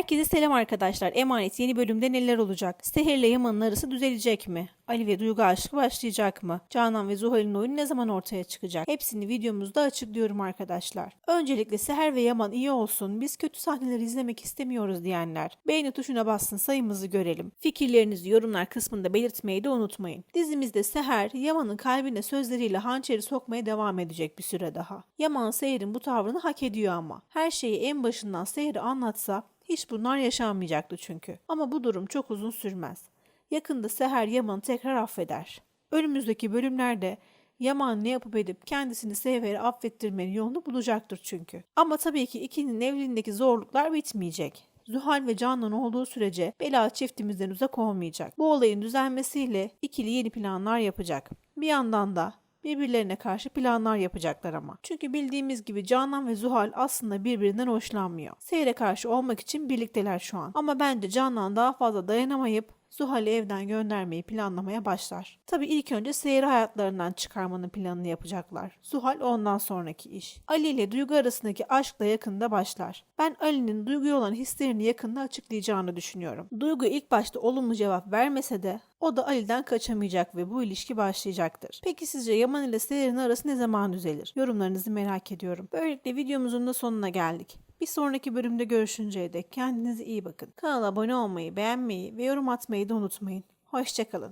Herkese selam arkadaşlar. Emanet yeni bölümde neler olacak? Seher ile Yaman'ın arası düzelecek mi? Ali ve Duygu aşkı başlayacak mı? Canan ve Zuhal'in oyunu ne zaman ortaya çıkacak? Hepsini videomuzda açıklıyorum arkadaşlar. Öncelikle Seher ve Yaman iyi olsun, biz kötü sahneleri izlemek istemiyoruz diyenler. Beğeni tuşuna bassın sayımızı görelim. Fikirlerinizi yorumlar kısmında belirtmeyi de unutmayın. Dizimizde Seher, Yaman'ın kalbine sözleriyle hançeri sokmaya devam edecek bir süre daha. Yaman Seher'in bu tavrını hak ediyor ama. Her şeyi en başından Seher'e anlatsa hiç bunlar yaşanmayacaktı çünkü. Ama bu durum çok uzun sürmez. Yakında Seher Yaman'ı tekrar affeder. Önümüzdeki bölümlerde Yaman ne yapıp edip kendisini Seher'e affettirmenin yolunu bulacaktır çünkü. Ama tabii ki ikinin evliliğindeki zorluklar bitmeyecek. Zuhal ve Canan olduğu sürece bela çiftimizden uzak olmayacak. Bu olayın düzelmesiyle ikili yeni planlar yapacak. Bir yandan da birbirlerine karşı planlar yapacaklar ama. Çünkü bildiğimiz gibi Canan ve Zuhal aslında birbirinden hoşlanmıyor. Seher'e karşı olmak için birlikteler şu an. Ama bence Canan daha fazla dayanamayıp Zuhal'i evden göndermeyi planlamaya başlar. Tabi ilk önce Seher'i hayatlarından çıkarmanın planını yapacaklar. Zuhal ondan sonraki iş. Ali ile Duygu arasındaki aşk da yakında başlar. Ben Ali'nin Duygu'ya olan hislerini yakında açıklayacağını düşünüyorum. Duygu ilk başta olumlu cevap vermese de o da Ali'den kaçamayacak ve bu ilişki başlayacaktır. Peki sizce Yaman ile Seher'in arası ne zaman düzelir? Yorumlarınızı merak ediyorum. Böylelikle videomuzun da sonuna geldik. Bir sonraki bölümde görüşünceye dek kendinize iyi bakın. Kanala abone olmayı, beğenmeyi ve yorum atmayı da unutmayın. Hoşçakalın.